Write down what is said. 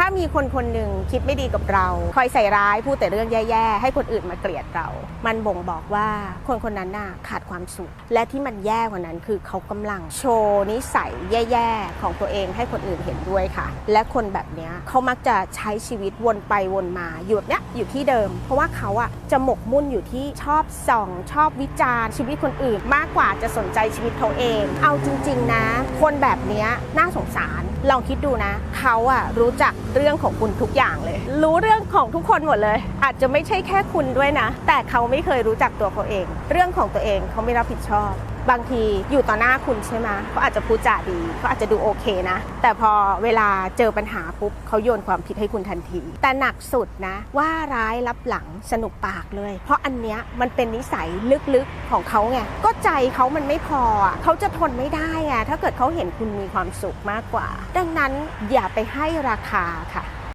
ถ้ามีคนคนหนึ่งคิดไม่ดีกับเรา คอยใส่ร้ายพูดแต่เรื่องแย่ๆ ให้คนอื่นมาเกลียดเรา มันบ่งบอกว่าคนคนนั้นน่ะขาดความสุข และที่มันแย่กว่านั้นคือเขากำลังโชว์นิสัยแย่ๆ ของตัวเองให้คนอื่นเห็นด้วยค่ะ และคนแบบนี้เขามักจะใช้ชีวิตวนไปวนมาอยู่แบบเนี้ยอยู่ที่เดิม เพราะว่าเขาอะจะหมกมุ่นอยู่ที่ชอบส่อง ชอบวิจารณ์ชีวิตคนอื่น มากกว่าจะสนใจชีวิตเขาเอง เอาจริง ๆนะ คนแบบนี้น่าสงสารลองคิดดูนะ เขาอะรู้จักเรื่องของคุณทุกอย่างเลย รู้เรื่องของทุกคนหมดเลย อาจจะไม่ใช่แค่คุณด้วยนะ แต่เขาไม่เคยรู้จักตัวเขาเอง เรื่องของตัวเองเขาไม่รับผิดชอบ บางทีอยู่ต่อหน้าคุณใช่ไหมเขาอาจจะพูดจาดีเขาอาจจะดูโอเคนะ แต่พอเวลาเจอปัญหาปุ๊บเขาโยนความผิดให้คุณทันที แต่หนักสุดนะ ว่าร้ายรับหลังสนุกปากเลย เพราะอันเนี้ยมันเป็นนิสัยลึกๆของเขาไงก็ใจเขามันไม่พอเขาจะทนไม่ได้อะถ้าเกิดเขาเห็นคุณมีความสุขมากกว่า ดังนั้นอย่าไปให้ราคาค่ะ